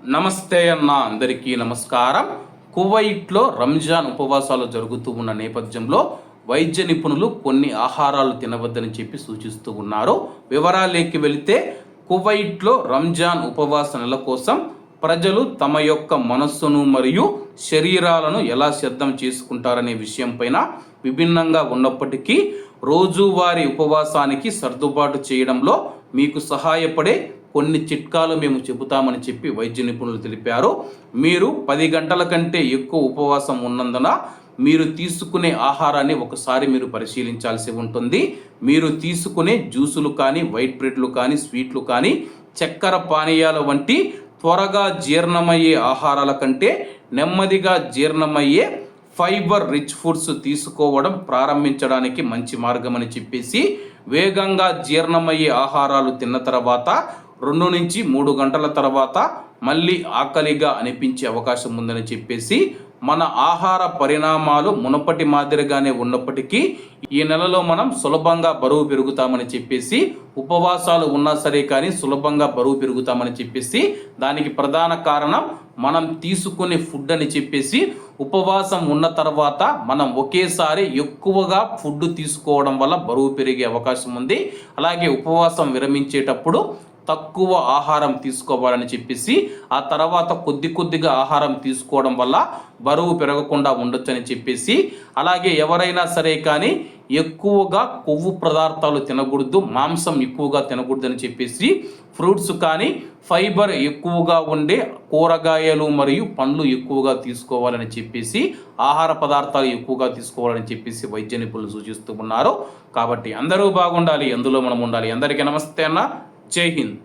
నమస్తే అన్న అందరికీ నమస్కారం. కువైట్లో రంజాన్ ఉపవాసాలు జరుగుతూ ఉన్న నేపథ్యంలో వైద్య నిపుణులు కొన్ని ఆహారాలు తినవద్దని చెప్పి సూచిస్తూ ఉన్నారు. వివరాలేకి వెళితే కువైట్లో రంజాన్ ఉపవాస నెల కోసం ప్రజలు తమ యొక్క మనస్సును మరియు శరీరాలను ఎలా సిద్ధం చేసుకుంటారనే విషయంపైన విభిన్నంగా ఉన్నప్పటికీ రోజువారీ ఉపవాసానికి సర్దుబాటు చేయడంలో మీకు సహాయపడే కొన్ని చిట్కాలు మేము చెబుతామని చెప్పి వైద్య నిపుణులు తెలిపారు. మీరు పది గంటల కంటే ఎక్కువ ఉపవాసం ఉన్నందున మీరు తీసుకునే ఆహారాన్ని ఒకసారి మీరు పరిశీలించాల్సి ఉంటుంది. మీరు తీసుకునే జ్యూసులు కానీ వైట్ బ్రెడ్లు కానీ స్వీట్లు కానీ చక్కెర పానీయాల వంటి త్వరగా జీర్ణమయ్యే ఆహారాల కంటే నెమ్మదిగా జీర్ణమయ్యే ఫైబర్ రిచ్ ఫుడ్స్ తీసుకోవడం ప్రారంభించడానికి మంచి మార్గం అని చెప్పేసి వేగంగా జీర్ణమయ్యే ఆహారాలు తిన్న తర్వాత రెండు నుంచి మూడు గంటల తర్వాత మళ్ళీ ఆకలిగా అనిపించే అవకాశం ఉందని చెప్పేసి మన ఆహార పరిణామాలు మునపటి మాదిరిగానే ఉన్నప్పటికీ ఈ నెలలో మనం సులభంగా బరువు పెరుగుతామని చెప్పేసి ఉపవాసాలు ఉన్నా సరే కానీ సులభంగా బరువు పెరుగుతామని చెప్పేసి దానికి ప్రధాన కారణం మనం తీసుకునే ఫుడ్ అని చెప్పేసి ఉపవాసం ఉన్న తర్వాత మనం ఒకేసారి ఎక్కువగా ఫుడ్ తీసుకోవడం వల్ల బరువు పెరిగే అవకాశం ఉంది. అలాగే ఉపవాసం విరమించేటప్పుడు తక్కువ ఆహారం తీసుకోవాలని చెప్పేసి ఆ తర్వాత కొద్ది కొద్దిగా ఆహారం తీసుకోవడం వల్ల బరువు పెరగకుండా ఉండొచ్చని చెప్పేసి అలాగే ఎవరైనా సరే కానీ ఎక్కువగా కొవ్వు పదార్థాలు తినకూడదు మాంసం ఎక్కువగా తినకూడదని చెప్పేసి ఫ్రూట్స్ కానీ ఫైబర్ ఎక్కువగా ఉండే కూరగాయలు మరియు పండ్లు ఎక్కువగా తీసుకోవాలని చెప్పేసి ఆహార పదార్థాలు ఎక్కువగా తీసుకోవాలని చెప్పేసి వైద్య నిపుణులు సూచిస్తూ ఉన్నారు. కాబట్టి అందరూ బాగుండాలి అందులో మనం ఉండాలి. అందరికీ నమస్తే అన్న. జై హింద్.